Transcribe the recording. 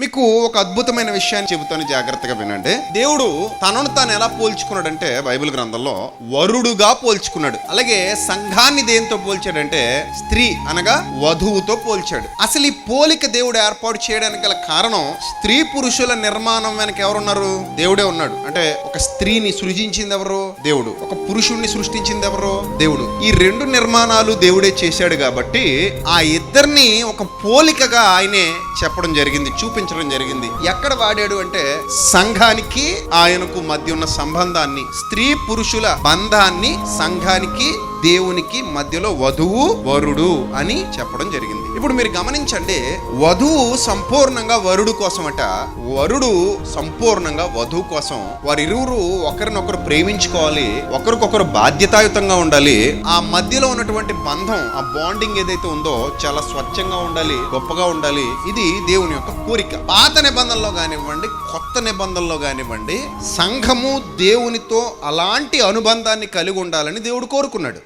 మీకు ఒక అద్భుతమైన విషయాన్ని చెబుతాను జాగ్రత్తగా వినండి. దేవుడు తనను తాను ఎలా పోల్చుకున్నాడంటే బైబిల్ గ్రంథంలో వరుడుగా పోల్చుకున్నాడు. అలాగే సంఘాన్ని దేంతో పోల్చాడంటే స్త్రీ అనగా వధువుతో పోల్చాడు. అసలు ఈ పోలిక దేవుడు ఏర్పాటు చేయడానికి గల కారణం స్త్రీ పురుషుల నిర్మాణం వెనక ఎవరున్నారు? దేవుడే ఉన్నాడు. అంటే ఒక స్త్రీని సృజించింది ఎవరు? దేవుడు. ఒక పురుషుణ్ణి సృష్టించింది ఎవరు? దేవుడు. ఈ రెండు నిర్మాణాలు దేవుడే చేశాడు కాబట్టి ఆ ఇద్దరిని ఒక పోలికగా ఆయనే చెప్పడం జరిగింది. చూపించడం జరిగింది. ఎక్కడ వాడాడు అంటే సంఘానికి ఆయనకు మధ్య ఉన్న సంబంధాన్ని స్త్రీ పురుషుల బంధాన్ని సంఘానికి దేవునికి మధ్యలో వధువు వరుడు అని చెప్పడం జరిగింది. ఇప్పుడు మీరు గమనించండి వధువు సంపూర్ణంగా వరుడు కోసమట వరుడు సంపూర్ణంగా వధువు కోసం వారిరువురు ఒకరినొకరు ప్రేమించుకోవాలి ఒకరికొకరు బాధ్యతాయుతంగా ఉండాలి. ఆ మధ్యలో ఉన్నటువంటి బంధం ఆ బాండింగ్ ఏదైతే ఉందో చాలా స్వచ్ఛంగా ఉండాలి గొప్పగా ఉండాలి. ఇది దేవుని యొక్క కోరిక. పాత నిబంధనలో కానివ్వండి కొత్త నిబంధనలో కానివ్వండి సంఘము దేవునితో అలాంటి అనుబంధాన్ని కలిగి ఉండాలని దేవుడు కోరుకున్నాడు.